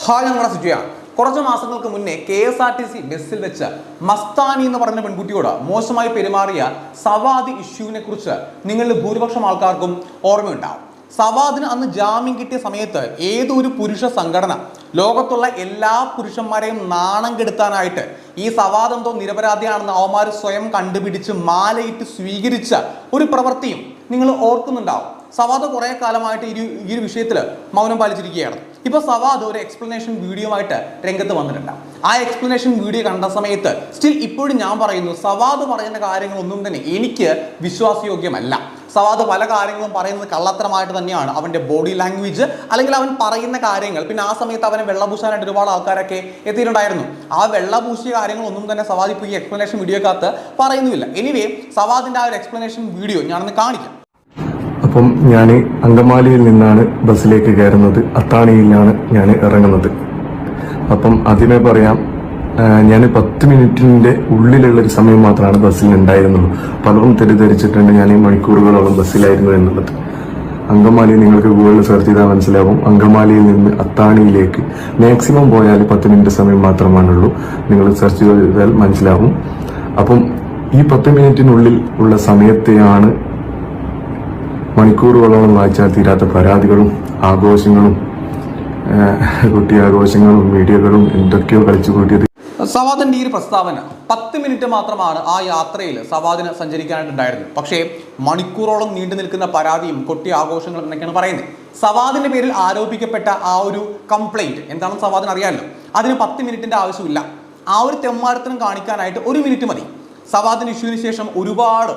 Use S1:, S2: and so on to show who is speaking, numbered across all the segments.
S1: Hi ഞങ്ങളുടെ സുജയാണ് കുറച്ച് മാസങ്ങൾക്ക് മുന്നേ K S R T C ബസ്സിൽ വെച്ച് മസ്താനി എന്ന് പറഞ്ഞ പെൺകുട്ടിയോട് മോശമായി പെരുമാറിയ സവാദ് ഇഷ്യൂവിനെ കുറിച്ച് നിങ്ങളിൽ ഭൂരിപക്ഷം ആൾക്കാർക്കും ഓർമ്മയുണ്ടാവും. സവാദിന് അന്ന് ജാമ്യം കിട്ടിയ സമയത്ത് ഏതൊരു പുരുഷ സംഘടന ലോകത്തുള്ള എല്ലാ പുരുഷന്മാരെയും നാണം കെടുത്താനായിട്ട് ഈ സവാദ് എന്തോ നിരപരാധിയാണെന്ന് അവന്മാർ സ്വയം കണ്ടുപിടിച്ച് മാലയിട്ട് സ്വീകരിച്ച ഒരു പ്രവൃത്തിയും നിങ്ങൾ ഓർക്കുന്നുണ്ടാവും. സവാദ് കുറെ കാലമായിട്ട് ഈ ഒരു വിഷയത്തിൽ മൗനം പാലിച്ചിരിക്കുകയാണ്. ഇപ്പൊ സവാദ് ഒരു എക്സ്പ്ലനേഷൻ വീഡിയോ ആയിട്ട് രംഗത്ത് വന്നിട്ടുണ്ട്. ആ എക്സ്പ്ലനേഷൻ വീഡിയോ കണ്ട സമയത്ത് സ്റ്റിൽ ഇപ്പോഴും ഞാൻ പറയുന്നു സവാദ് പറയുന്ന കാര്യങ്ങളൊന്നും തന്നെ എനിക്ക് വിശ്വാസയോഗ്യമല്ല. സവാദ് പല കാര്യങ്ങളും പറയുന്നത് കള്ളത്തരമായിട്ട് തന്നെയാണ്. അവന്റെ ബോഡി ലാംഗ്വേജ് അല്ലെങ്കിൽ അവൻ പറയുന്ന കാര്യങ്ങൾ. പിന്നെ ആ സമയത്ത് അവനെ വെള്ളപൂശാനായിട്ട് ഒരുപാട് ആൾക്കാരൊക്കെ എത്തിയിട്ടുണ്ടായിരുന്നു. ആ വെള്ളപൂശിയ കാര്യങ്ങളൊന്നും തന്നെ സവാദ് ഇപ്പോൾ ഈ എക്സ്പ്ലനേഷൻ വീഡിയോക്കകത്ത് പറയുന്നുമില്ല. എനിവേ സവാദിന്റെ ആ ഒരു എക്സ്പ്ലനേഷൻ വീഡിയോ ഞാനൊന്ന് കാണിക്കാം.
S2: അപ്പം ഞാൻ അങ്കമാലിയിൽ നിന്നാണ് ബസ്സിലേക്ക് കയറുന്നത്. അത്താണിയിലാണ് ഞാൻ ഇറങ്ങുന്നത്. അപ്പം ആദ്യമേ പറയാം ഞാൻ പത്ത് മിനിറ്റിന്റെ ഉള്ളിലുള്ള ഒരു സമയം മാത്രമാണ് ബസ്സിൽ ഉണ്ടായിരുന്നുള്ളൂ പലരും തെറ്റിദ്ധരിച്ചിട്ടുണ്ട് ഞാൻ ഈ മണിക്കൂറുകളോളം ബസ്സിലായിരുന്നു എന്നുള്ളത്. അങ്കമാലി നിങ്ങൾക്ക് ഗൂഗിളിൽ സെർച്ച് ചെയ്താൽ മനസ്സിലാവും. അങ്കമാലിയിൽ നിന്ന് അത്താണിയിലേക്ക് മാക്സിമം പോയാൽ പത്ത് മിനിറ്റ് സമയം മാത്രമാണുള്ളൂ. നിങ്ങൾ സെർച്ച് ചെയ്താൽ മനസ്സിലാവും. അപ്പം ഈ പത്ത് മിനിറ്റിനുള്ളിൽ ഉള്ള സമയത്തെയാണ് മണിക്കൂറുകളോളം വായിച്ചാൽ തീരാത്ത പരാതികളും ആഘോഷങ്ങളും കുട്ടി ആഘോഷങ്ങളും മീഡിയകളും എന്തൊക്കെയോ കളിച്ചു കൂട്ടിയത്.
S1: സവാദിന്റെ ഈ പ്രസ്താവന. പത്ത് മിനിറ്റ് മാത്രമാണ് ആ യാത്രയിൽ സവാദിന് സഞ്ചരിക്കാനായിട്ടുണ്ടായിരുന്നത്. പക്ഷേ മണിക്കൂറോളം നീണ്ടു നിൽക്കുന്ന പരാതിയും കൊട്ടി ആഘോഷങ്ങളും എന്നൊക്കെയാണ് പറയുന്നത്. സവാദിന്റെ പേരിൽ ആരോപിക്കപ്പെട്ട ആ ഒരു കംപ്ലൈന്റ് എന്താണെന്ന് സവാദിന് അറിയാമല്ലോ. അതിന് പത്ത് മിനിറ്റിന്റെ ആവശ്യമില്ല. ആ ഒരു തെമ്മാരത്തിനും കാണിക്കാനായിട്ട് ഒരു മിനിറ്റ് മതി. സവാദിന് ഇഷ്യൂവിന് ശേഷം ഒരുപാട്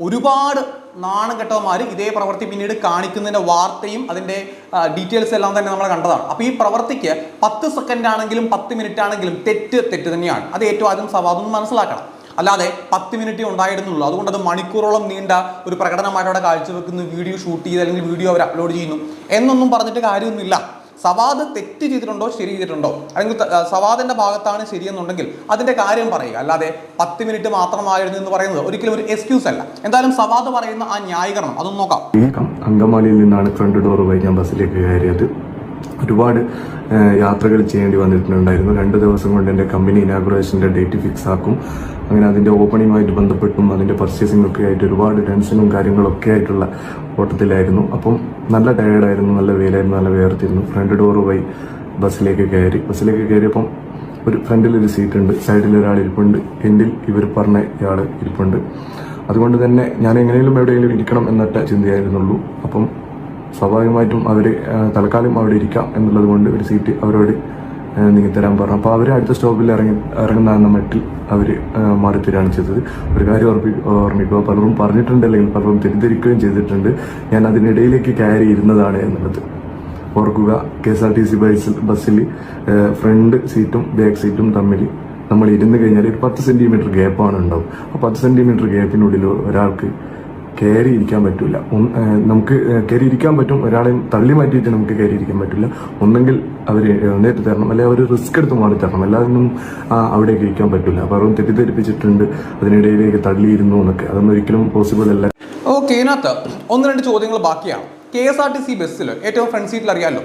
S1: ഒരുപാട് നാണം കെട്ടവന്മാർ ഇതേ പ്രവൃത്തി പിന്നീട് കാണിക്കുന്നതിന്റെ വാർത്തയും അതിന്റെ ഡീറ്റെയിൽസ് എല്ലാം തന്നെ നമ്മൾ കണ്ടതാണ്. അപ്പോൾ ഈ പ്രവൃത്തിക്ക് പത്ത് സെക്കൻഡ് ആണെങ്കിലും പത്ത് മിനിറ്റ് ആണെങ്കിലും തെറ്റ് തെറ്റ് തന്നെയാണ്. അത് ഏറ്റവും ആദ്യം സവാദം മനസ്സിലാക്കണം. അല്ലാതെ പത്ത് മിനിറ്റ് ഉണ്ടായിരുന്നുള്ളൂ. അതുകൊണ്ട് അത് മണിക്കൂറോളം നീണ്ട ഒരു പ്രകടനമായിട്ട് അവിടെ കാഴ്ചവെക്കുന്നു. വീഡിയോ ഷൂട്ട് ചെയ്ത് അല്ലെങ്കിൽ വീഡിയോ അവർ അപ്ലോഡ് ചെയ്യുന്നു. എന്നൊന്നും പറഞ്ഞിട്ട് കാര്യമൊന്നുമില്ല. സവാദ് തെറ്റ് ചെയ്തിട്ടുണ്ടോ ശരി ചെയ്തിട്ടുണ്ടോ? അല്ലെങ്കിൽ സവാദിന്റെ ഭാഗത്താണ് ശരിയെന്നുണ്ടെങ്കിൽ അതിന്റെ കാര്യം പറയുക. അല്ലാതെ പത്ത് മിനിറ്റ് മാത്രമായിരുന്നു എന്ന് പറയുന്നത് ഒരിക്കലും ഒരു എക്സ്ക്യൂസ് അല്ല. എന്തായാലും സവാദ് പറയുന്ന ആ ന്യായീകരണം അതൊന്നും നോക്കാം.
S2: ഈ അങ്കമാലിയിൽ നിന്നാണ് ഫ്രണ്ട് ഡോർ വഴി ഞാൻ ബസ്സിലേക്ക് കയറിയത്. ഒരുപാട് യാത്രകൾ ചെയ്യേണ്ടി വന്നിട്ടുണ്ടായിരുന്നു. രണ്ട് ദിവസം കൊണ്ട് എന്റെ കമ്പനി ഇനാഗുറേഷന്റെ ഡേറ്റ് ഫിക്സ് ആക്കും. അങ്ങനെ അതിന്റെ ഓപ്പണിങ്ങുമായിട്ട് ബന്ധപ്പെട്ടും അതിന്റെ പർച്ചേസിംഗ് ഒക്കെ ആയിട്ട് ഒരുപാട് ടെൻഷനും കാര്യങ്ങളൊക്കെ ആയിട്ടുള്ള ഓട്ടത്തിലായിരുന്നു. അപ്പം നല്ല ടയേർഡായിരുന്നു നല്ല വെയിലായിരുന്നു നല്ല വേർത്തിരുന്നു. ഫ്രണ്ട് ഡോർ പോയി ബസ്സിലേക്ക് കയറി. ബസ്സിലേക്ക് കയറിയപ്പം ഒരു ഫ്രണ്ടിൽ ഒരു സീറ്റ് ഉണ്ട് സൈഡിൽ ഒരാൾ ഇരിപ്പുണ്ട് എൻഡിൽ ഇവർ പറഞ്ഞ ഇയാൾ ഇരിപ്പുണ്ട്. അതുകൊണ്ട് തന്നെ ഞാൻ എങ്ങനെയും എവിടെയെങ്കിലും ഇരിക്കണം എന്നിട്ട് ചിന്തയായിരുന്നുള്ളൂ. അപ്പം സ്വാഭാവികമായിട്ടും അവർ തൽക്കാലം അവിടെ ഇരിക്കാം എന്നുള്ളത് കൊണ്ട് ഒരു സീറ്റ് അവരോട് നീങ്ങിത്തരാൻ പറഞ്ഞു. അപ്പോൾ അവർ അടുത്ത സ്റ്റോപ്പിൽ ഇറങ്ങി ഇറങ്ങുന്ന മട്ടിൽ അവർ മാറിത്തരാണ് ചെയ്തത്. ഒരു കാര്യം ഓർമ്മി ഓർമ്മിക്കുക പലരും പറഞ്ഞിട്ടുണ്ട് അല്ലെങ്കിൽ പലരും തെറ്റിദ്ധരിക്കുകയും ചെയ്തിട്ടുണ്ട്. ഞാൻ അതിനിടയിലേക്ക് കയറി ഇരുന്നതാണ് എന്നുള്ളത്. ഓർക്കുക K S R T C ബസ്സിൽ ബസ്സിൽ ഫ്രണ്ട് സീറ്റും ബാക്ക് സീറ്റും തമ്മിൽ നമ്മൾ ഇരുന്ന് കഴിഞ്ഞാൽ ഒരു പത്ത് സെന്റിമീറ്റർ ഗ്യാപ്പാണ് ഉണ്ടാവും ആ പത്ത് സെന്റിമീറ്റർ ഗ്യാപ്പിനുള്ളിൽ ഒരാൾക്ക് കയറി ഇരിക്കാൻ പറ്റില്ല നമുക്ക് കയറി ഇരിക്കാൻ പറ്റും. ഒരാളെയും തള്ളി മാറ്റിയിട്ട് നമുക്ക് കയറി ഇരിക്കാൻ പറ്റില്ല ഒന്നെങ്കിൽ അവർ എഴുന്നേറ്റ് തരണം. അല്ലെങ്കിൽ അവർ റിസ്ക് എടുത്ത് മാറി തരണം. അല്ലാതെ ഒന്നും ആ, അവിടേക്ക് ഇരിക്കാൻ പറ്റില്ല അവർ തെറ്റിദ്ധരിപ്പിച്ചിട്ടുണ്ട്. അതിനിടയിലേക്ക് തള്ളിയിരുന്നു എന്നൊക്കെ. അതൊന്നും ഒരിക്കലും പോസിബിൾ അല്ല.
S1: ഓക്കെ ഇതിനകത്ത് ഒന്ന് രണ്ട് ചോദ്യങ്ങൾ ബാക്കിയാണ്. K S R T C ബസ്സിൽ ഏറ്റവും ഫ്രണ്ട് സീറ്റിൽ അറിയാമല്ലോ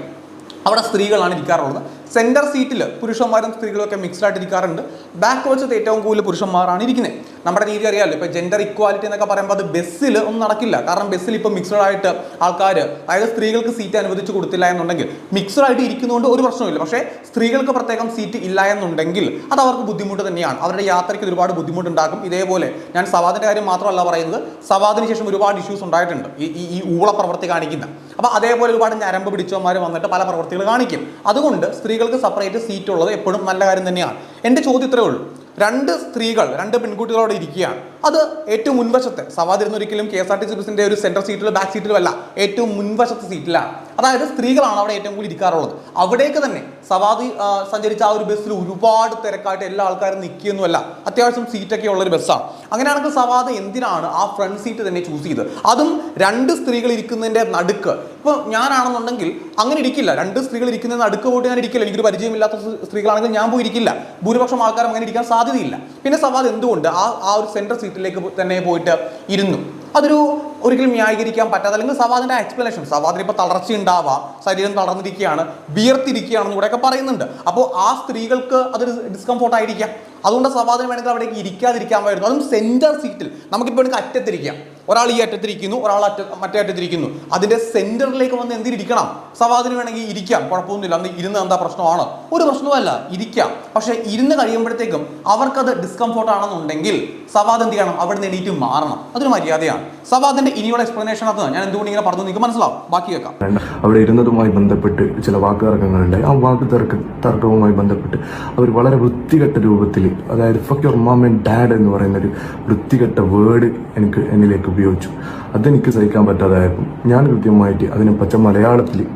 S1: അവിടെ സ്ത്രീകളാണ് ഇരിക്കാറുള്ളത്. സെന്റർ സീറ്റിൽ പുരുഷന്മാരും സ്ത്രീകളും ഒക്കെ മിക്സ്ഡ് ആയിട്ട് ഇരിക്കാറുണ്ട് ബാക്ക് വശത്ത് ഏറ്റവും കൂടുതൽ പുരുഷന്മാരാണ് ഇരിക്കുന്നത് നമ്മുടെ രീതി അറിയാമല്ലോ ഇപ്പോൾ ജെൻഡർ ഇക്വാലിറ്റി എന്നൊക്കെ പറയുമ്പോൾ അത് ബസ്സിൽ ഒന്നും നടക്കില്ല. കാരണം ബസ്സിൽ ഇപ്പോൾ മിക്സ്ഡ് ആയിട്ട് ആൾക്കാർ അതായത് സ്ത്രീകൾക്ക് സീറ്റ് അനുവദിച്ച് കൊടുത്തില്ല എന്നുണ്ടെങ്കിൽ മിക്സ്ഡ് ആയിട്ട് ഇരിക്കുന്നതുകൊണ്ട് ഒരു പ്രശ്നമില്ല പക്ഷേ സ്ത്രീകൾക്ക് പ്രത്യേകം സീറ്റ് ഇല്ല എന്നുണ്ടെങ്കിൽ അത് അവർക്ക് ബുദ്ധിമുട്ട് തന്നെയാണ്. അവരുടെ യാത്രയ്ക്ക് ഒരുപാട് ബുദ്ധിമുട്ടുണ്ടാക്കും ഇതേപോലെ ഞാൻ സവാദിന്റെ കാര്യം മാത്രമല്ല പറയുന്നത്. സവാദിന് ശേഷം ഒരുപാട് ഇഷ്യൂസ് ഉണ്ടായിട്ടുണ്ട്. ഈ ഈ- ഊള പ്രവൃത്തി കാണിക്കുന്ന. അപ്പോൾ അതേപോലെ ഒരുപാട് ഞരമ്പ് പിടിച്ചവന്മാർ വന്നിട്ട് പല പ്രവൃത്തികൾ കാണിക്കും. അതുകൊണ്ട് സ്ത്രീകൾക്ക് സെപ്പറേറ്റ് സീറ്റ് ഉള്ളത് എപ്പോഴും നല്ല കാര്യം തന്നെയാണ്. എന്റെ ചോദ്യം ഇത്രയേ ഉള്ളൂ. രണ്ട് സ്ത്രീകൾ രണ്ട് പെൺകുട്ടികളോട് ഇരിക്കുകയാണ്. അത് ഏറ്റവും മുൻവശത്തെ. സവാദിരുന്ന ഒരിക്കലും K S R T C ബസിന്റെ ഒരു സെൻട്രൽ സീറ്റിലോ ബാക്ക് സീറ്റിലോ അല്ല ഏറ്റവും മുൻവശത്തെ സീറ്റിലാണ് അതായത് സ്ത്രീകളാണ് അവിടെ ഏറ്റവും കൂടുതൽ ഇരിക്കാറുള്ളത്. അവിടേക്ക് തന്നെ സവാദി സഞ്ചരിച്ച ആ ഒരു ബസ്സിൽ ഒരുപാട് തിരക്കായിട്ട് എല്ലാ ആൾക്കാരും നിൽക്കുകയൊന്നുമല്ല അത്യാവശ്യം സീറ്റൊക്കെ ഉള്ള ഒരു ബസ്സാണ് അങ്ങനെയാണെങ്കിൽ സവാദ് എന്തിനാണ് ആ ഫ്രണ്ട് സീറ്റ് തന്നെ ചൂസ് ചെയ്തത്? അതും രണ്ട് സ്ത്രീകൾ ഇരിക്കുന്നതിന്റെ നടുക്ക്. ഇപ്പോൾ ഞാനാണെന്നുണ്ടെങ്കിൽ അങ്ങനെ ഇരിക്കില്ല. രണ്ട് സ്ത്രീകൾ ഇരിക്കുന്നതിന് നടുക്ക് പോയിട്ട് ഞാൻ ഇരിക്കില്ല. എനിക്കൊരു പരിചയമില്ലാത്ത സ്ത്രീകളാണെങ്കിൽ ഞാൻ പോയി ഇരിക്കില്ല. ഭൂരിപക്ഷം ആൾക്കാരും അങ്ങനെ ഇരിക്കാൻ സാധ്യതയില്ല. പിന്നെ സവാദ് എന്തുകൊണ്ട് ആ ആ ഒരു സെൻട്രൽ സീറ്റിലേക്ക് തന്നെ പോയിട്ട് ഇരുന്നു. അതൊരു ഒരിക്കലും ന്യായീകരിക്കാൻ പറ്റാത്ത അല്ലെങ്കിൽ സവാദിന്റെ എക്സ്പ്ലനേഷൻ സവാദിന് ഇപ്പോൾ തളർച്ച ഉണ്ടാവാം ശരീരം തളർന്നിരിക്കുകയാണ് വിയർത്തിരിക്കുകയാണെന്ന് കൂടെയൊക്കെ പറയുന്നുണ്ട്. അപ്പോൾ ആ സ്ത്രീകൾക്ക് അതൊരു ഡിസ്കംഫോർട്ട് ആയിരിക്കാം. അതുകൊണ്ട് സവാദിന് വേണമെങ്കിൽ അവിടേക്ക് ഇരിക്കാതിരിക്കാമായിരുന്നു അതും സെന്റർ സീറ്റിൽ നമുക്കിപ്പോൾ വേണമെങ്കിൽ അറ്റത്തിരിക്കാം. ഒരാൾ ഈ അറ്റത്തിരിക്കുന്നു ഒരാൾ അറ്റ മറ്റേ അറ്റത്തിരിക്കുന്നു. അതിന്റെ സെന്ററിലേക്ക് വന്ന് എന്തിരിക്കണം സവാദിന് വേണമെങ്കിൽ ഇരിക്കാം. കുഴപ്പമൊന്നുമില്ല. അന്ന് ഇരുന്ന് എന്താ പ്രശ്നമാണ്? ഒരു പ്രശ്നവുമല്ല. ഇരിക്കാം. പക്ഷേ ഇരുന്ന് കഴിയുമ്പോഴത്തേക്കും അവർക്കത് ഡിസ്കംഫോർട്ട് ആണെന്നുണ്ടെങ്കിൽ സവാദ് എന്ത് ചെയ്യണം? അവിടെ നിന്ന് എണീറ്റ് മാറണം. അതൊരു മര്യാദയാണ്. സവാദിന്റെ ഇനിയുള്ള എക്സ്പ്ലനേഷൻ അത് ഞാൻ എന്തുകൊണ്ട് ഇങ്ങനെ പറഞ്ഞു നിങ്ങൾക്ക് മനസ്സിലാവും. ബാക്കി കേൾക്കാം.
S2: അവിടെ ഇരുന്നതുമായി ബന്ധപ്പെട്ട് ചില വാക്ക് തർക്കങ്ങളുണ്ടായി ആ വാക്ക് തർക്ക തർക്കവുമായി ബന്ധപ്പെട്ട് അവർ വളരെ വൃത്തികെട്ട രൂപത്തിൽ അതായത് fuck your mom and dad എന്ന് പറയുന്ന ഒരു വൃത്തികെട്ട വേർഡ് എനിക്ക് എന്നിലേക്ക് ഉപയോഗിച്ചു. അതെനിക്ക് സഹിക്കാൻ പറ്റാതായപ്പോൾ ഞാൻ കൃത്യമായിട്ട് അതിനെ പച്ച മലയാളത്തിൽ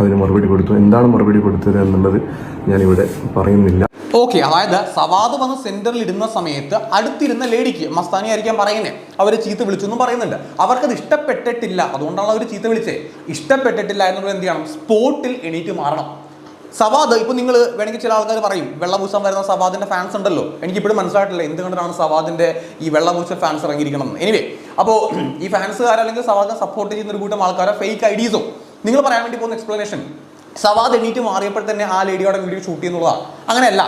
S2: അതിന് മറുപടി കൊടുത്തു. എന്താണ് മറുപടി കൊടുത്തത് എന്നുള്ളത് ഞാനിവിടെ പറയുന്നില്ല.
S1: ഓക്കെ അതായത് സവാദ് വന്ന് സെന്ററിൽ ഇരുന്ന സമയത്ത് അടുത്തിരുന്ന ലേഡിക്ക് മസ്താനി ആയിരിക്കാൻ പറയുന്നത് അവർ ചീത്ത വിളിച്ചു എന്നും പറയുന്നുണ്ട്. അവർക്കത് ഇഷ്ടപ്പെട്ടിട്ടില്ല. അതുകൊണ്ടാണ് അവർ ചീത്ത വിളിച്ചേ. ഇഷ്ടപ്പെട്ടിട്ടില്ല എന്നുള്ളത് എന്ത് ചെയ്യണം? സ്പോട്ടിൽ എണീറ്റ് മാറണം. സവാദ് ഇപ്പൊ നിങ്ങൾ വേണമെങ്കിൽ ചില ആൾക്കാർ പറയും വെള്ളപൂശാൻ വരുന്ന സവാദിന്റെ ഫാൻസ് ഉണ്ടല്ലോ. എനിക്ക് ഇപ്പോഴും മനസ്സിലായിട്ടില്ല എന്തുകൊണ്ടാണ് സവാദിന്റെ ഈ വെള്ളപൂശ ഫാൻസ് ഇറങ്ങിയിരിക്കണം എനിവേ അപ്പോൾ ഈ ഫാൻസുകാർ അല്ലെങ്കിൽ സവാദിനെ സപ്പോർട്ട് ചെയ്യുന്ന ഒരു കൂട്ടം ആൾക്കാരെ ഫേക്ക് ഐഡീസോ നിങ്ങൾ പറയാൻ വേണ്ടി പോകുന്ന എക്സ്പ്ലനേഷൻ സവാദ് എണീറ്റ് മാറിയപ്പോൾ തന്നെ ആ ലേഡിയുടെ വീഡിയോ ഷൂട്ട് ചെയ്യുന്നുള്ളതാണ് അങ്ങനെയല്ല.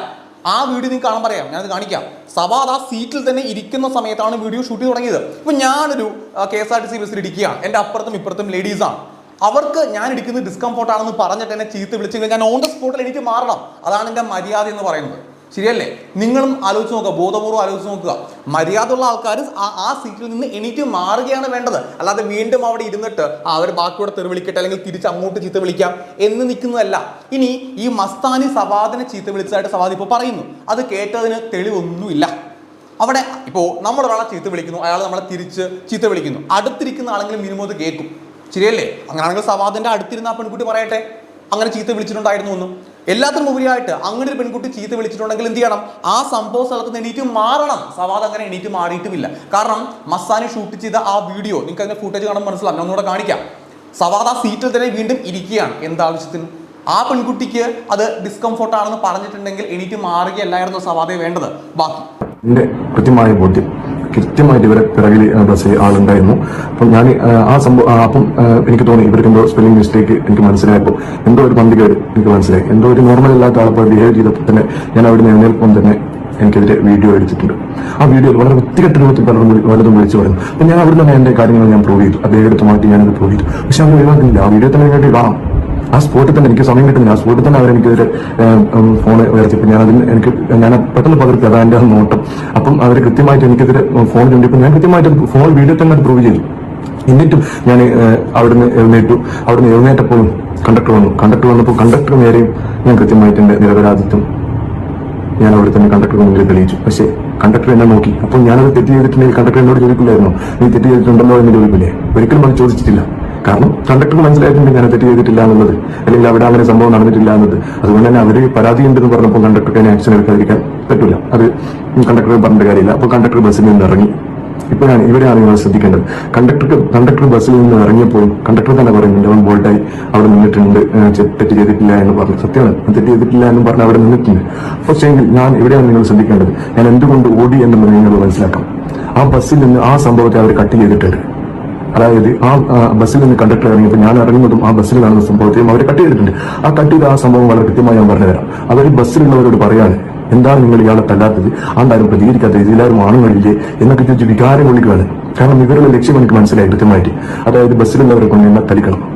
S1: ആ വീഡിയോ നിങ്ങൾക്ക് കാണാൻ പറയാം. ഞാനത് കാണിക്കാം. സവാദ് ആ സീറ്റിൽ തന്നെ ഇരിക്കുന്ന സമയത്താണ് വീഡിയോ ഷൂട്ട് തുടങ്ങിയത്. ഇപ്പൊ ഞാനൊരു K S R T C ബസ്സിൽ ഇരിക്കുകയാണ് എന്റെ അപ്പുറത്തും ഇപ്പുറത്തും ലേഡീസാണ് അവർക്ക് ഞാൻ ഇരിക്കുന്നത് ഡിസ്കംഫോർട്ടാണെന്ന് പറഞ്ഞിട്ട് എന്നെ ചീത്ത വിളിച്ചെങ്കിൽ ഞാൻ ഓൺ ദ സ്പോട്ടിൽ എനിക്ക് മാറണം. അതാണ് എന്റെ മര്യാദ എന്ന് പറയുന്നത്. ശരിയല്ലേ? നിങ്ങളും ആലോചിച്ച് നോക്കുക ബോധപൂർവം ആലോചിച്ച് നോക്കുക. മര്യാദ ഉള്ള ആൾക്കാർ ആ സീറ്റിൽ നിന്ന് എനിക്ക് മാറുകയാണ് വേണ്ടത്. അല്ലാതെ വീണ്ടും അവിടെ ഇരുന്നിട്ട് അവർ ബാക്കിയോടെ തെറി വിളിക്കട്ടെ അല്ലെങ്കിൽ തിരിച്ച് അങ്ങോട്ട് ചീത്ത വിളിക്കാം എന്ന് നിൽക്കുന്നതല്ല. ഇനി ഈ മസ്താനി സവാദിനെ ചീത്ത വിളിച്ചതായിട്ട് സവാദി ഇപ്പോൾ പറയുന്നു. അത് കേട്ടതിന് തെളിവൊന്നുമില്ല. അവിടെ ഇപ്പോൾ നമ്മളൊരാളെ ചീത്ത വിളിക്കുന്നു അയാൾ നമ്മളെ തിരിച്ച് ചീത്ത വിളിക്കുന്നു. അടുത്തിരിക്കുന്ന ആളെങ്കിലും മിനിമം അത് കേൾക്കും. ശരിയല്ലേ? അങ്ങനെയാണെങ്കിൽ സവാദിന്റെ അടുത്തിരുന്ന ആ പെൺകുട്ടി പറയട്ടെ. അങ്ങനെ ചീത്ത വിളിച്ചിട്ടുണ്ടായിരുന്നു എന്നും എല്ലാത്തിനും ഉപരിയായിട്ട് അങ്ങനെ ഒരു പെൺകുട്ടി ചീത്ത വിളിച്ചിട്ടുണ്ടെങ്കിൽ എന്ത് ചെയ്യണം? ആ സംഭവ സ്ഥലത്ത് നിന്ന് എണീറ്റ് മാറണം. സവാദ് അങ്ങനെ എണീറ്റ് മാറിയിട്ടുമില്ല. കാരണം മസ്താനി ഷൂട്ട് ചെയ്ത ആ വീഡിയോ നിങ്ങൾക്ക് അതിന്റെ ഫുട്ടേജ് കാണാൻ മനസ്സിലാവും. ഞാൻ ഒന്നുകൂടെ കാണിക്കാം. സവാദ് ആ സീറ്റിൽ തന്നെ വീണ്ടും ഇരിക്കുകയാണ്. എന്താവശ്യത്തിന് ആ പെൺകുട്ടിക്ക് അത് ഡിസ്കംഫോർട്ട് ആണെന്ന് പറഞ്ഞിട്ടുണ്ടെങ്കിൽ എണീറ്റ് മാറുകയല്ലായിരുന്നു സവാദെ വേണ്ടത്. ബാക്കി.
S2: കൃത്യമായ ബോധ്യം. കൃത്യമായിട്ട് ഇവരെ പിറകിൽ ബസ് ആളുണ്ടായിരുന്നു. അപ്പം ഞാൻ ആ, സംഭവം അപ്പം എനിക്ക് തോന്നി ഇവർക്ക് എന്തോ സ്പെല്ലിംഗ് മിസ്റ്റേക്ക് എനിക്ക് മനസ്സിലായപ്പോൾ എന്തോ ഒരു പന്തി കയറി എനിക്ക് മനസ്സിലായി. എന്തോ ഒരു നോർമൽ അല്ലാത്ത ആളപ്പോൾ ബിഹേവ് ചെയ്തപ്പോൾ തന്നെ ഞാൻ അവിടെ നിന്ന് എഴുന്നേൽപ്പം തന്നെ എനിക്കെതിരെ വീഡിയോ എടുത്തിട്ടുണ്ട്. ആ വീഡിയോ വളരെ വൃത്തികെട്ട രൂപത്തിൽ പലരും പലതും വിളിച്ചു പറഞ്ഞു അപ്പം ഞാൻ അവിടെ നിന്ന് എന്റെ കാര്യങ്ങൾ ഞാൻ പ്രൂവ് ചെയ്തു. അദ്ദേഹം എടുത്തു മാറ്റി ഞാനത് പ്രൂവ് ചെയ്തു. പക്ഷെ അവർ ഒഴിവാക്കുന്നില്ല ആ വീഡിയോ തന്നെ വേണ്ടി കാണാം. ആ സ്പോട്ടിൽ തന്നെ എനിക്ക് സമയം കിട്ടുന്നില്ല. ആ സ്പോട്ടിൽ തന്നെ അവരെനിക്കെതിരെ ഫോൺ ഉയർത്തിയപ്പോൾ ഞാൻ അതിന് എനിക്ക് ഞാൻ പെട്ടെന്ന് പകർത്തി. അതാ എന്റെ നോട്ടം. അപ്പം അവർ കൃത്യമായിട്ട് എനിക്കെതിരെ ഫോൺ ചൂണ്ടിയപ്പോൾ ഞാൻ കൃത്യമായിട്ട് ഫോൺ വീഡിയോ തന്നെ പ്രൂവ് ചെയ്തു. എന്നിട്ടും ഞാൻ അവിടുന്ന് എഴുന്നേറ്റു. അവിടുന്ന് എഴുന്നേറ്റപ്പോഴും കണ്ടക്ടർ വന്നു. കണ്ടക്ടർ വന്നപ്പോൾ കണ്ടക്ടർ നേരെയും ഞാൻ കൃത്യമായിട്ട് എന്റെ നിരപരാധിത്വം ഞാൻ അവിടെ തന്നെ കണ്ടക്ടർക്ക് മുന്നിൽ തെളിയിച്ചു. പക്ഷേ കണ്ടക്ടർ എന്നെ നോക്കി. അപ്പോൾ ഞാനത് തെറ്റ് ചെയ്തിട്ടുണ്ടെങ്കിൽ കണ്ടക്ടർ എന്നോട് ചോദിക്കില്ലായിരുന്നു? നീ തെറ്റ് ചെയ്തിട്ടുണ്ടല്ലോ എന്ന് ചോദിക്കില്ലേ? ഒരിക്കലും അത് ചോദിച്ചിട്ടില്ല. കാരണം കണ്ടക്ടർക്ക് മനസ്സിലായിട്ടുണ്ട് ഞാൻ തെറ്റ് ചെയ്തിട്ടില്ല എന്നുള്ളത്. അല്ലെങ്കിൽ അവിടെ അങ്ങനെ സംഭവം നടന്നിട്ടില്ല എന്നത് അതുകൊണ്ട് തന്നെ അവർ പരാതി ഉണ്ടെന്ന് പറഞ്ഞപ്പോൾ കണ്ടക്ടർക്ക് അതിന് ആക്ഷൻ എടുക്കാതിരിക്കാൻ പറ്റില്ല അത് കണ്ടക്ടർ പറഞ്ഞിട്ട് കാര്യമില്ല. അപ്പോൾ കണ്ടക്ടർ ബസ്സിൽ നിന്ന് ഇറങ്ങി. ഇപ്പോഴാണ് ഇവരെയാണ് നിങ്ങൾ ശ്രദ്ധിക്കേണ്ടത്. കണ്ടക്ടർക്ക് കണ്ടക്ടർ ബസ്സിൽ നിന്ന് ഇറങ്ങിയപ്പോൾ കണ്ടക്ടർ തന്നെ പറയുന്നുണ്ട് അവൻ ബോൾട്ടായി അവിടെ നിന്നിട്ടുണ്ട്. തെറ്റ് ചെയ്തിട്ടില്ല എന്ന് പറഞ്ഞു. സത്യമാണ്. തെറ്റ് ചെയ്തിട്ടില്ല എന്ന് പറഞ്ഞ് അവിടെ നിന്നിട്ടുണ്ട്. പക്ഷേ ഞാൻ ഇവിടെയാണ് നിങ്ങൾ ശ്രദ്ധിക്കേണ്ടത്. ഞാൻ എന്തുകൊണ്ട് ഓടി എന്നുള്ളത് നിങ്ങൾ മനസ്സിലാക്കാം ആ ബസ്സിൽ നിന്ന് ആ സംഭവത്തെ അവർ കട്ട് ചെയ്തിട്ടുണ്ട്. അതായത് ആ ബസ്സിൽ നിന്ന് കണ്ടക്ടർ ഇറങ്ങിയപ്പോൾ ഞാൻ ഇറങ്ങുന്നതും ആ ബസ്സിൽ കാണുന്ന സംഭവത്തെയും അവർ കട്ട് ചെയ്തിട്ടുണ്ട്. ആ കട്ട് ചെയ്ത ആ സംഭവം വളരെ കൃത്യമായി ഞാൻ പറഞ്ഞുതരാം. അവർ ബസ്സിലുള്ളവരോട് പറയാണ് എന്താണ് നിങ്ങൾ ഇയാളെ തല്ലാത്തത്? ആണ്ടാരും പ്രതികരിക്കാത്തത് ഇതിലാരും ആണുങ്ങളില്ലേ? എന്നൊക്കെ ചോദിച്ച് വികാരം കൊള്ളിക്കുകയാണ്. കാരണം ഇവരുടെ ലക്ഷ്യം എനിക്ക് മനസ്സിലായി കൃത്യമായിട്ട്. അതായത് ബസ്സിലുള്ളവരെ കൊണ്ട് എന്നെ തലിക്കണം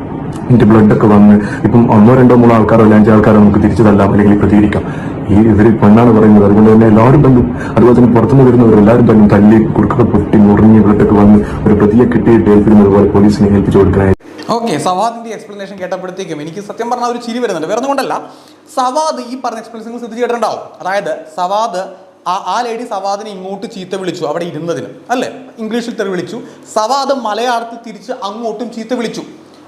S2: എന്റെ ബ്ലഡ് ഒക്കെ വന്ന് ഇപ്പം ഒന്നോ രണ്ടോ മൂന്നോ ആൾക്കാരോ അല്ല അഞ്ചോ ആൾക്കാരോ നമുക്ക് തിരിച്ചു തല്ലാം അല്ലെങ്കിൽ പ്രതികരിക്കാം. ഈ ഇവർ പെണ്ണാണ് പറയുന്നത്. അതുകൊണ്ട് തന്നെ എല്ലാവരും തല്ലും അതുപോലെ തന്നെ പുറത്തുനിന്ന് വരുന്നവർ എല്ലാവരും തന്നെ തല്ലി കുറുക്കൊക്കെ പൊട്ടി മുറിഞ്ഞ് ബ്ലഡൊക്കെ വന്ന് ഒരു പ്രതിയെ കിട്ടിയിട്ട് ഏൽപ്പിക്കുന്നത് പോലെ പോലീസിനെ ഏൽപ്പിച്ചു കൊടുക്കണേ.
S1: ഓക്കെ സവാദിന്റെ എക്സ്പ്ലനേഷൻ കേട്ടപ്പോഴത്തേക്കും എനിക്ക് സത്യം പറഞ്ഞാൽ ഒരു ചിരി വരുന്നുണ്ട്. വേറെ കൊണ്ടല്ല. സവാദ് ഈ പറഞ്ഞ എക്സ്പ്ലനേഷൻ ശ്രദ്ധിച്ച് കേട്ടിട്ടുണ്ടാവും. അതായത് സവാദ് ആ ആ ലേഡി സവാദിനെ ഇങ്ങോട്ട് ചീത്ത വിളിച്ചു അവിടെ ഇരുന്നതിന്. അല്ലേ? ഇംഗ്ലീഷിൽ തെറി വിളിച്ചു. സവാദ് മലയാളത്തിൽ തിരിച്ച് അങ്ങോട്ടും ചീത്ത വിളിച്ചു.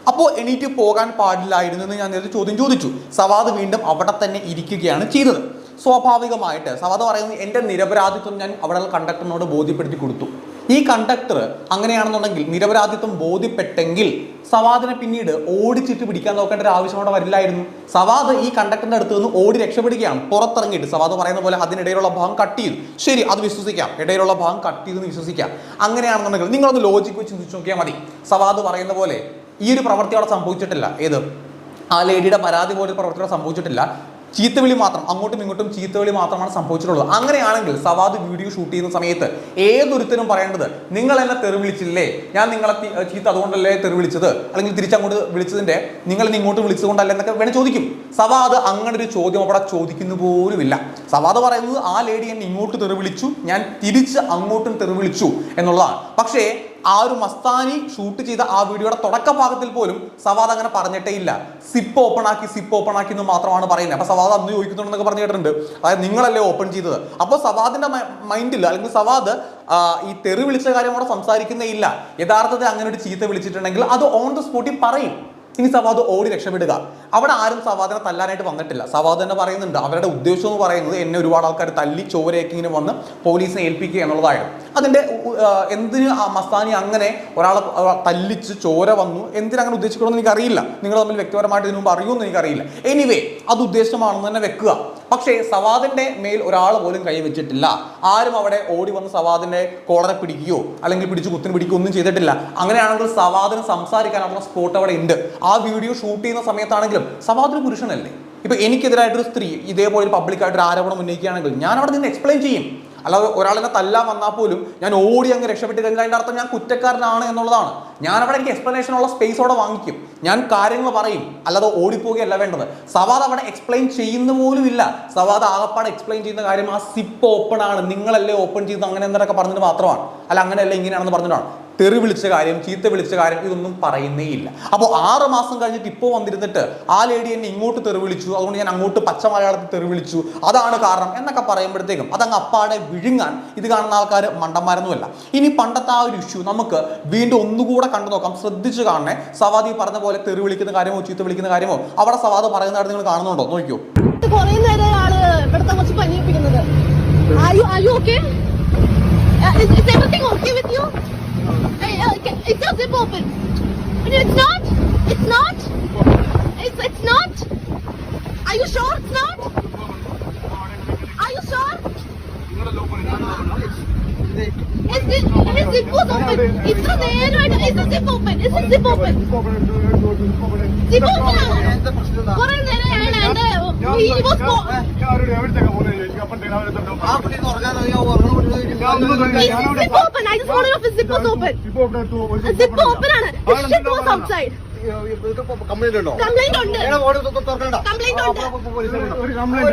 S1: അപ്പോൾ എണീറ്റ് പോകാൻ പാടില്ലായിരുന്നു എന്ന് ഞാൻ നേരത്തെ ചോദ്യം ചോദിച്ചു. സവാദ് വീണ്ടും അവിടെ തന്നെ ഇരിക്കുകയാണ് ചെയ്തത്. സ്വാഭാവികമായിട്ട് സവാദ് പറയുന്നത് എന്റെ നിരപരാധിത്വം ഞാൻ അവിടെ കണ്ടക്ടറിനോട് ബോധ്യപ്പെടുത്തി കൊടുത്തു. ഈ കണ്ടക്ടർ അങ്ങനെയാണെന്നുണ്ടെങ്കിൽ നിരപരാധിത്വം ബോധ്യപ്പെട്ടെങ്കിൽ സവാദിനെ പിന്നീട് ഓടിച്ചിട്ട് പിടിക്കാൻ നോക്കേണ്ട ഒരു ആവശ്യം അവിടെ വരില്ലായിരുന്നു. സവാദ് ഈ കണ്ടക്ടറിന്റെ അടുത്ത് നിന്ന് ഓടി രക്ഷപ്പെടുകയാണ്. പുറത്തിറങ്ങിയിട്ട് സവാദ് പറയുന്ന പോലെ അതിനിടയിലുള്ള ഭാഗം കട്ട് ചെയ്തു. ശരി അത് വിശ്വസിക്കാം. ഇടയിലുള്ള ഭാഗം കട്ട് ചെയ്തെന്ന് വിശ്വസിക്കാം. അങ്ങനെയാണെന്നുണ്ടെങ്കിൽ നിങ്ങളൊന്ന് ലോജിക്ക് വെച്ച് ചിന്തിച്ച് നോക്കിയാൽ മതി. സവാദ് പറയുന്ന പോലെ ഈ ഒരു പ്രവൃത്തി അവിടെ സംഭവിച്ചിട്ടില്ല. ഏത്? ആ ലേഡിയുടെ പരാതി പോലെ അവിടെ സംഭവിച്ചിട്ടില്ല. ചീത്തവിളി മാത്രം അങ്ങോട്ടും ഇങ്ങോട്ടും ചീത്തവിളി മാത്രമാണ് സംഭവിച്ചിട്ടുള്ളത്. അങ്ങനെയാണെങ്കിൽ സവാദ് വീഡിയോ ഷൂട്ട് ചെയ്യുന്ന സമയത്ത് ഏതൊരുത്തരും പറയേണ്ടത് നിങ്ങൾ എന്നെ തെറിവിളിച്ചില്ലേ ഞാൻ നിങ്ങളെ ചീത്ത അതുകൊണ്ടല്ലേ തെറിവിളിച്ചത് അല്ലെങ്കിൽ തിരിച്ചങ്ങോട്ട് വിളിച്ചതിന്റെ നിങ്ങൾ ഇങ്ങോട്ട് വിളിച്ചതുകൊണ്ടല്ലേ എന്നൊക്കെ വേണേൽ ചോദിക്കും. സവാദ് അങ്ങനെ ഒരു ചോദ്യം അവിടെ ചോദിക്കുന്നു പോലുമില്ല. സവാദ് പറയുന്നത് ആ ലേഡി എന്നെ ഇങ്ങോട്ട് തെറിവിളിച്ചു ഞാൻ തിരിച്ച് അങ്ങോട്ടും തെറിവിളിച്ചു എന്നുള്ളതാണ്. പക്ഷേ ആ ഒരു മസ്താനി ഷൂട്ട് ചെയ്ത ആ വീഡിയോയുടെ തുടക്ക ഭാഗത്തിൽ പോലും സവാദ് അങ്ങനെ പറഞ്ഞിട്ടേ ഇല്ല. സിപ്പ് ഓപ്പൺ ആക്കി സിപ്പ് ഓപ്പൺ ആക്കി എന്ന് മാത്രമാണ് പറയുന്നത്. അപ്പൊ സവാദ് അന്ന് ചോദിക്കുന്നുണ്ടെന്നൊക്കെ പറഞ്ഞു കേട്ടിട്ടുണ്ട് അതായത് നിങ്ങളല്ലേ ഓപ്പൺ ചെയ്തത്. അപ്പോൾ സവാദിന്റെ മൈൻഡിൽ അല്ലെങ്കിൽ സവാദ് ഈ തെറി വിളിച്ച കാര്യം അവിടെ സംസാരിക്കുന്നേ ഇല്ല. യഥാർത്ഥത്തിൽ അങ്ങനെ ഒരു ചീത്ത വിളിച്ചിട്ടുണ്ടെങ്കിൽ അത് ഓൺ ദ സ്പോട്ടിൽ പറയും. ഇനി സവാദ് ഓടി രക്ഷപ്പെടുക. അവിടെ ആരും സവാദിനെ തല്ലാനായിട്ട് വന്നിട്ടില്ല. സവാദ് തന്നെ പറയുന്നുണ്ട് അവരുടെ ഉദ്ദേശം എന്ന് പറയുന്നത് എന്നെ ഒരുപാട് ആൾക്കാർ തല്ലി ചോരയൊക്കെ ഇങ്ങനെ വന്ന് പോലീസിനെ ഏൽപ്പിക്കുക എന്നുള്ളതായിരുന്നു. അതിന്റെ എന്തിന് ആ മസ്താനി അങ്ങനെ ഒരാളെ ഒരാ- തല്ലിച്ച് ചോര വന്നു? എന്തിനങ്ങനെ ഉദ്ദേശിക്കണമെന്ന് എനിക്കറിയില്ല. നിങ്ങൾ തമ്മിൽ വ്യക്തിപരമായിട്ട് ഇതിനു മുമ്പ് അറിയുമെന്ന് എനിക്കറിയില്ല. എനിവേ അത് ഉദ്ദേശമാണെന്ന് തന്നെ വെക്കുക. പക്ഷേ സവാദിന്റെ മേൽ ഒരാൾ പോലും കൈവച്ചിട്ടില്ല ആരും അവിടെ ഓടി വന്ന് സവാദിന്റെ കോളറെ പിടിക്കുകയോ അല്ലെങ്കിൽ പിടിച്ച് കുത്തിന് പിടിക്കുകയോ ഒന്നും ചെയ്തിട്ടില്ല. അങ്ങനെയാണെങ്കിൽ സവാദിന് സംസാരിക്കാനുള്ള സ്പോട്ട് അവിടെ ഉണ്ട്. ആ വീഡിയോ ഷൂട്ട് ചെയ്യുന്ന സമയത്താണെങ്കിലും സവാദിന് പുരുഷനല്ലേ? ഇപ്പൊ എനിക്കെതിരായിട്ടൊരു സ്ത്രീ ഇതേപോലെ പബ്ലിക്കായിട്ട് ഒരു ആരോപണം ഉന്നയിക്കുകയാണെങ്കിൽ ഞാൻ അവിടെ നിന്ന് എക്സ്പ്ലെയിൻ ചെയ്യും. അല്ലാതെ ഒരാളിനെ തല്ലാൻ വന്നാൽ പോലും ഞാൻ ഓടി അങ്ങ് രക്ഷപ്പെട്ട് കഴിഞ്ഞാൽ അതിന്റെ അർത്ഥം ഞാൻ കുറ്റക്കാരനാണ് എന്നുള്ളതാണ്. ഞാൻ അവിടെ എനിക്ക് എക്സ്പ്ലനേഷൻ ഉള്ള സ്പേസ് അവിടെ വാങ്ങിക്കും. ഞാൻ കാര്യങ്ങൾ പറയും. അല്ലാതെ ഓടിപ്പോവുകയല്ല വേണ്ടത്. സവാദ് അവിടെ എക്സ്പ്ലെയിൻ ചെയ്യുന്ന പോലും ഇല്ല. സവാദ് ആകപ്പാട് എക്സ്പ്ലെയിൻ ചെയ്യുന്ന കാര്യം ആ സിപ്പ് ഓപ്പൺ ആണ്. നിങ്ങളല്ലേ ഓപ്പൺ ചെയ്ത് അങ്ങനെ എന്തൊക്കെ പറഞ്ഞിട്ട് മാത്രമാണ്. അല്ല അങ്ങനെയല്ല ഇങ്ങനെയാണെന്ന് പറഞ്ഞിട്ടാണ്. തെറി വിളിച്ച കാര്യം ചീത്ത വിളിച്ച കാര്യം ഇതൊന്നും പറയുന്നേ ഇല്ല. അപ്പോൾ ആറ് മാസം കഴിഞ്ഞിട്ട് ഇപ്പോൾ വന്നിരുന്നിട്ട് ആ ലേഡി എന്നെ ഇങ്ങോട്ട് തെറി വിളിച്ചു അതുകൊണ്ട് ഞാൻ അങ്ങോട്ട് പച്ച മലയാളത്തിൽ തെറി വിളിച്ചു. അതാണ് കാരണം എന്നൊക്കെ പറയുമ്പോഴത്തേക്കും അതങ്ങ് അപ്പാടെ വിഴുങ്ങാൻ ഇത് കാണുന്ന ആൾക്കാർ മണ്ടന്മാരൊന്നുമല്ല. ഇനി പണ്ടത്തെ ആ ഒരു ഇഷ്യൂ നമുക്ക് വീണ്ടും ഒന്നുകൂടെ കണ്ടു നോക്കാം. ശ്രദ്ധിച്ചു കാണണേ. സവാദി പറഞ്ഞ പോലെ തെറി വിളിക്കുന്ന കാര്യമോ ചീത്ത വിളിക്കുന്ന കാര്യമോ അവിടെ സവാദ് പറയുന്നതായിട്ട് നിങ്ങൾ കാണുന്നുണ്ടോ? നോക്കിയോ.
S3: കുറച്ച് Are you are you okay? Uh, is, is everything okay with you? Uh, it, doesn't open. It's not. It's not. It's, it's not. Are you sure it's not? Are you sure? Is it's it zip was open. It's not there right now. Is the zip open? Is the zip open? Zip open. Zip open. Zip open.
S4: Complaint ഉണ്ടോ?
S3: Complaint ഉണ്ട്. Complaint ഉണ്ട്.
S4: ഒരു complaint.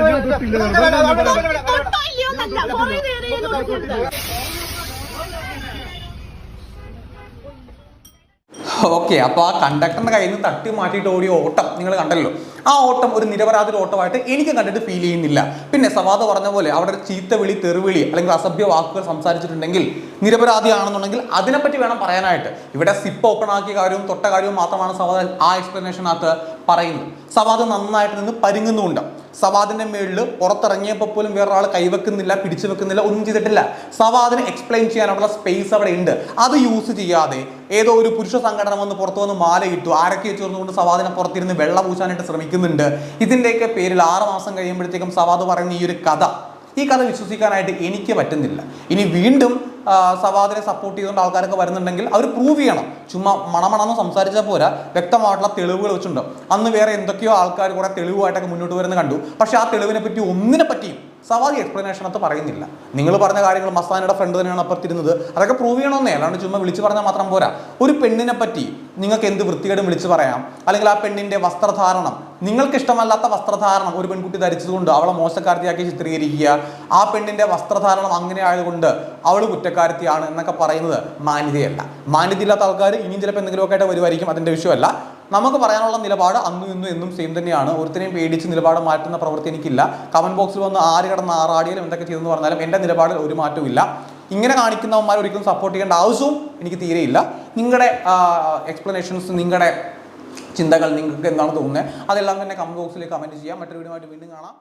S1: Okay അപ്പോൾ ആ കണ്ടക്ടറിന്റെ കയ്യിൽ നിന്ന് തട്ടി മാറ്റിയിട്ട് ഓടിയ ഓട്ടം നിങ്ങൾ കണ്ടല്ലോ. ആ ഓട്ടം ഒരു നിരപരാധി ഓട്ടമായിട്ട് എനിക്ക് കണ്ടിട്ട് ഫീൽ ചെയ്യുന്നില്ല. പിന്നെ സവാദ പറഞ്ഞ പോലെ അവിടെ ഒരു ചീത്ത വിളി തെറിവിളി അല്ലെങ്കിൽ അസഭ്യ വാക്കുകൾ സംസാരിച്ചിട്ടുണ്ടെങ്കിൽ നിരപരാധിയാണെന്നുണ്ടെങ്കിൽ അതിനെപ്പറ്റി വേണം പറയാനായിട്ട്. ഇവിടെ സിപ്പ് ഓപ്പൺ ആക്കിയ കാര്യവും തൊട്ട കാര്യവും മാത്രമാണ് സവാദ ആ എക്സ്പ്ലനേഷനകത്ത് പറയുന്നത് സവാദ് നന്നായിട്ട് നിന്ന് പരുങ്ങുന്നുമുണ്ട്. സവാദിന്റെ മേളിൽ പുറത്തിറങ്ങിയപ്പോൾ പോലും വേറൊരാൾ കൈവെക്കുന്നില്ല പിടിച്ചു വെക്കുന്നില്ല ഒന്നും ചെയ്തിട്ടില്ല. സവാദിന് എക്സ്പ്ലെയിൻ ചെയ്യാനുള്ള സ്പേസ് അവിടെ ഉണ്ട്. അത് യൂസ് ചെയ്യാതെ ഏതോ ഒരു പുരുഷ സംഘടന വന്ന് പുറത്തു വന്ന് മാലയിട്ടു ആരൊക്കെ ചേർന്നുകൊണ്ട് സവാദിനെ പുറത്തിരുന്ന് വെള്ള പൂശാനായിട്ട് ശ്രമിക്കുന്നുണ്ട്. ഇതിന്റെയൊക്കെ പേരിൽ ആറ് മാസം കഴിയുമ്പോഴത്തേക്കും സവാദ് പറയുന്ന ഈ ഒരു കഥ ഈ കഥ വിശ്വസിക്കാനായിട്ട് എനിക്ക് പറ്റുന്നില്ല. ഇനി വീണ്ടും സവാദിനെ സപ്പോർട്ട് ചെയ്തുകൊണ്ട് ആൾക്കാരൊക്കെ വരുന്നുണ്ടെങ്കിൽ അവർ പ്രൂവ് ചെയ്യണം. ചുമ്മാ മണമണമെന്ന് സംസാരിച്ചാൽ പോരാ. വ്യക്തമായിട്ടുള്ള തെളിവുകൾ വെച്ചിട്ടുണ്ട്? അന്ന് വേറെ എന്തൊക്കെയോ ആൾക്കാർ കുറെ തെളിവുമായിട്ടൊക്കെ മുന്നോട്ട് വരുന്നത് കണ്ടു. പക്ഷെ ആ തെളിവിനെ പറ്റി ഒന്നിനെ പറ്റിയും സവാദി അത് പറയുന്നില്ല. നിങ്ങൾ പറഞ്ഞ കാര്യങ്ങൾ മസ്താനയുടെ ഫ്രണ്ട് തന്നെയാണ് അപ്പുറത്തിരുന്നത്. അതൊക്കെ പ്രൂവ് ചെയ്യണമെന്നേ അല്ലാണ്ട് ചുമ്മാ വിളിച്ചു പറഞ്ഞാൽ മാത്രം പോരാ. ഒരു പെണ്ണിനെ പറ്റി നിങ്ങൾക്ക് എന്ത് വൃത്തികേടും വിളിച്ചു പറയാം? അല്ലെങ്കിൽ ആ പെണ്ണിന്റെ വസ്ത്രധാരണം നിങ്ങൾക്ക് ഇഷ്ടമല്ലാത്ത വസ്ത്രധാരണം ഒരു പെൺകുട്ടി ധരിച്ചതുകൊണ്ട് അവളെ മോശക്കാരത്തിയാക്കി ചിത്രീകരിക്കുക. ആ പെണ്ണിന്റെ വസ്ത്രധാരണം അങ്ങനെ ആയതുകൊണ്ട് അവൾ കുറ്റക്കാരത്തിയാണ് എന്നൊക്കെ പറയുന്നത് മാന്യതയല്ല. മാന്യതയില്ലാത്ത ആൾക്കാർ ഇനിയും ചിലപ്പോൾ എന്തെങ്കിലുമൊക്കെ ആയിട്ട് വരുമായിരിക്കും അതിന്റെ വിഷയമല്ല. നമുക്ക് പറയാനുള്ള നിലപാട് അന്നും ഇന്നും എന്നും സെയിം തന്നെയാണ്. ഒരുത്തരെയും പേടിച്ച് നിലപാട് മാറ്റുന്ന പ്രവൃത്തി എനിക്കില്ല. കമന്റ് ബോക്സിൽ വന്ന് ആര് കിടന്ന് ആറാടിയാലും എന്തൊക്കെ ചെയ്തെന്ന് പറഞ്ഞാലും എന്റെ നിലപാടിൽ ഒരു മാറ്റവും ഇങ്ങനെ കാണിക്കുന്നവന്മാർ ഒരിക്കലും സപ്പോർട്ട് ചെയ്യേണ്ട ആവശ്യവും എനിക്ക് തീരെയില്ല നിങ്ങളുടെ എക്സ്പ്ലനേഷൻസ് നിങ്ങളുടെ ചിന്തകൾ നിങ്ങൾക്ക് എന്താണ് തോന്നുന്നത്? അതെല്ലാം തന്നെ കമന്റ് ബോക്സിൽ കമന്റ് ചെയ്യാം. മറ്റൊരു വീഡിയോ വീണ്ടും കാണാം.